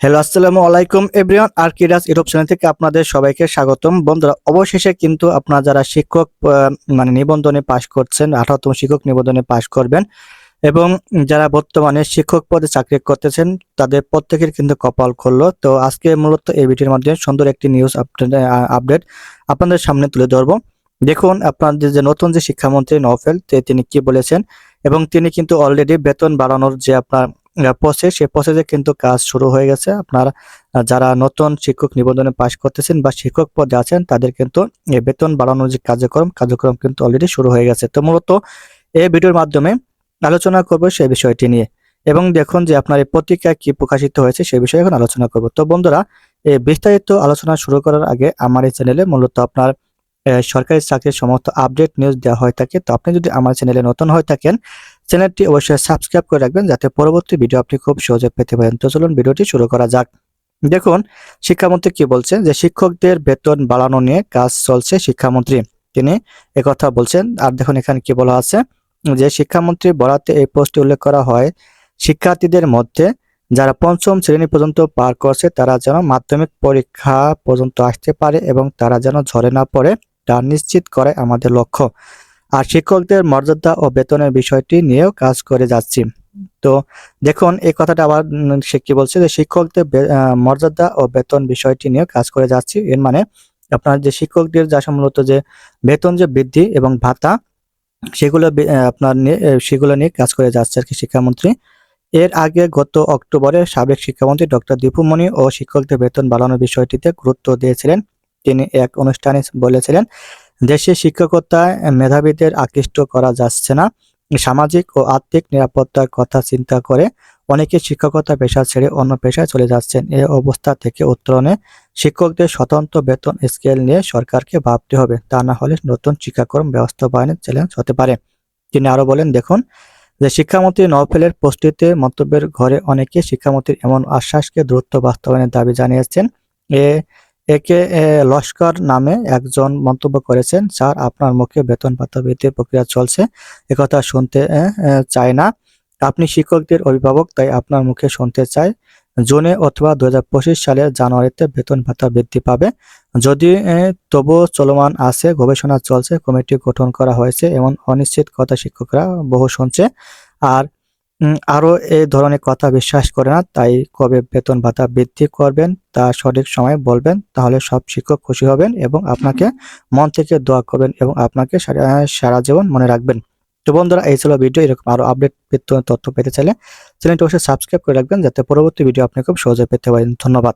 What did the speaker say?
Hello, আসসালামু আলাইকুম everyone. আর কিরাস ইউটিউব চ্যানেল থেকে আপনাদের সবাইকে স্বাগতম। বন্ধুরা, অবশেষে কিন্তু আপনারা যারা শিক্ষক মানে নিবন্ধনে পাশ করছেন, আঠারোতম শিক্ষক নিবন্ধনে পাশ করবেন এবং যারা বর্তমানে শিক্ষক পদে চাকরি করতেছেন, তাদের প্রত্যেকের কিন্তু কপাল খুললো। তো আজকে মূলত এই ভিডিওর মাধ্যমে সুন্দর একটি নিউজ আপডেট আপনাদের সামনে তুলে ধরবো। দেখুন, আপনাদের যে নতুন যে শিক্ষামন্ত্রী নফেল তিনি কি বলেছেন এবং তিনি কিন্তু অলরেডি বেতন বাড়ানোর যে আপনার প্রসেস সেই প্রসেসে কিন্তু কাজ শুরু হয়ে গেছে। আপনার যারা নতুন শিক্ষক নিবন্ধনে পাশ করতেছেন বা শিক্ষক পদে আছেন, তাদের কিন্তু বেতন বাড়ানোর যে কার্যক্রম কার্যক্রম কিন্তু অলরেডি শুরু হয়ে গেছে। তো মূলত এই ভিডিওর মাধ্যমে আলোচনা করব সেই বিষয়টি নিয়ে। এবং দেখুন যে আপনার এই পত্রিকা কি প্রকাশিত হয়েছে সেই বিষয়ে এখন আলোচনা করব। তো বন্ধুরা, এই বিস্তারিত আলোচনা শুরু করার আগে আমার এই চ্যানেলে মূলত আপনার সরকারি চাকরির সমস্ত আপডেট নিউজ দেওয়া হয়ে থাকে। তো আপনি যদি আমার চ্যানেলে নতুন হয়ে থাকেন চ্যানেলটি অবশ্যই সাবস্ক্রাইব করে রাখবেন যাতে পরবর্তী ভিডিও আপনি খুব সহজে পেতে পারেন। তো চলুন ভিডিওটি শুরু করা যাক। দেখুন, শিক্ষামন্ত্রী কি বলছেন? যে শিক্ষকদের বেতন বাড়ানো নিয়ে কাজ চলছে শিক্ষামন্ত্রী। তিনি একথা বলছেন। আর দেখুন, এখানে কি বলা আছে? যে শিক্ষামন্ত্রী বরাতে এই পোস্টে উল্লেখ করা হয়, শিক্ষার্থীদের মধ্যে যারা পঞ্চম শ্রেণি পর্যন্ত পার করছে, তারা যেন মাধ্যমিক পরীক্ষা পর্যন্ত আসতে পারে এবং তারা যেন ঝরে না পড়ে। তা নিশ্চিত করে আমাদের লক্ষ্য। আর শিক্ষকদের মর্যাদা ও বেতনের বিষয়টি নিয়েও কাজ করে যাচ্ছি। তো দেখুন, এই কথাটা আবার সে কি বলছে যে শিক্ষকদের মর্যাদা ও বেতন বিষয়টি নিয়ে কাজ করে যাচ্ছি। এর মানে আপনার যে শিক্ষকদের যা মূলত যে বেতন যে বৃদ্ধি এবং ভাতা, সেগুলো আপনার সেগুলো নিয়ে কাজ করে যাচ্ছে আর কি শিক্ষামন্ত্রী। এর আগে গত অক্টোবরে সাবেক শিক্ষামন্ত্রী ডক্টর দীপুমণি ও শিক্ষকদের বেতন বাড়ানোর বিষয়টিতে গুরুত্ব দিয়েছিলেন। তিনি এক অনুষ্ঠানে বলেছিলেন দেশে শিক্ষকতায় মেধাবীদের আকৃষ্ট করা যাচ্ছে না। সামাজিক ও আর্থিক নিরাপত্তার কথা চিন্তা করে অনেকে শিক্ষকতা পেশা ছেড়ে অন্য পেশায় চলে যাচ্ছেন। এই অবস্থা থেকে উত্তরণে শিক্ষকদের স্বতন্ত্র বেতন স্কেল নিয়ে সরকারকে ভাবতে হবে। তা না হলে নতুন শিক্ষাক্রম বাস্তবায়নের চ্যালেঞ্জ হতে পারে। তিনি আরও বলেন, দেখুন, যে শিক্ষামন্ত্রী নওফেলের পোস্টটিতে মন্তব্যের ঘরে অনেকে শিক্ষামন্ত্রীর এমন আশ্বাসকে দ্রুত বাস্তবায়নের দাবি জানিয়েছেন। এ একে লস্কর নামে একজন মন্তব্য করেছেন স্যার আপনার মুখে বেতন ভাতা বৃদ্ধির প্রক্রিয়া চলছে। একথা শুনতে চায় না। আপনি শিক্ষকদের অভিভাবক তাই আপনার মুখে শুনতে চাই। জুনে অথবা দু হাজার পঁচিশ সালের জানুয়ারিতে বেতন ভাতা বৃদ্ধি পাবে। যদি এ, তবুও চলমান আছে গবেষণা চলছে কমিটি গঠন করা হয়েছে এমন অনিশ্চিত কথা শিক্ষকরা বহু শুনছে। আর উম, আরও এই ধরনের কথা বিশ্বাস করে না তাই কবে বেতন ভাতা বৃদ্ধি করবেন তা সঠিক সময় বলবেন তাহলে সব শিক্ষক খুশি হবেন এবং আপনাকে মন থেকে দোয়া করবেন এবং আপনাকে সারা সারা জীবন মনে রাখবেন। তো বন্ধুরা এই ছিল ভিডিও এরকম আরও আপডেট তথ্য পেতে চাইলে চ্যানেলটি অবশ্যই সাবস্ক্রাইব করে রাখবেন যাতে পরবর্তী ভিডিও আপনি খুব সহজে পেতে পারেন। ধন্যবাদ।